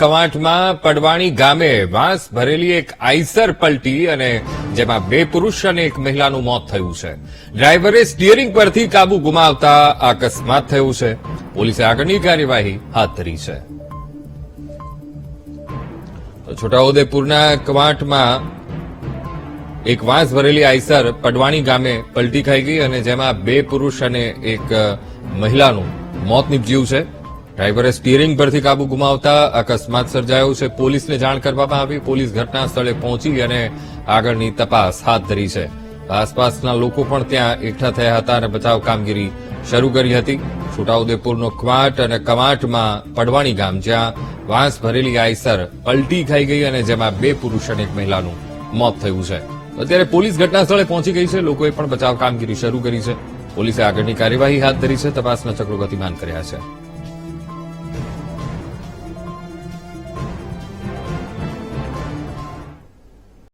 કવાંટમાં પડવાણી ગામે વાંસ ભરેલી એક આઈસર પલટી અને જેમાં બે પુરુષ અને એક મહિલાનું મોત થયું છે. ડ્રાઈવરે સ્ટીયરિંગ પરથી કાબુ ગુમાવતા અકસ્માત થયું છે. પોલીસે આગળની કાર્યવાહી હાથ ધરી છે. છોટાઉદેપુરના કવાંટમાં એક વાંસ ભરેલી આઈસર પડવાણી ગામે પલટી ખાઈ ગઈ અને જેમાં બે પુરુષ અને એક મહિલાનું મોત નીપજ્યું છે. ડ્રાઈવરે સ્ટીયરિંગ પરથી કાબુ ગુમાવતા અકસ્માત સર્જાયો છે. પોલીસને જાણ કરવામાં આવી. પોલીસ ઘટના સ્થળે પહોંચી અને આગળની તપાસ હાથ ધરી છે. આસપાસના લોકો પણ ત્યાં એકઠા થયા હતા અને બચાવ કામગીરી શરૂ કરી હતી. છોટાઉદેપુરનો ક્વાટ અને કવાંટમાં પડવાણી ગામ, જ્યાં વાંસ ભરેલી આઈસર પલટી ખાઈ ગઈ અને જેમાં બે પુરુષ અને એક મહિલાનું મોત થયું છે. અત્યારે પોલીસ ઘટના સ્થળે પહોંચી ગઈ છે. લોકોએ પણ બચાવ કામગીરી શરૂ કરી છે. પોલીસે આગળની કાર્યવાહી હાથ ધરી છે. તપાસના ચક્રો ગતિમાન કર્યા છે.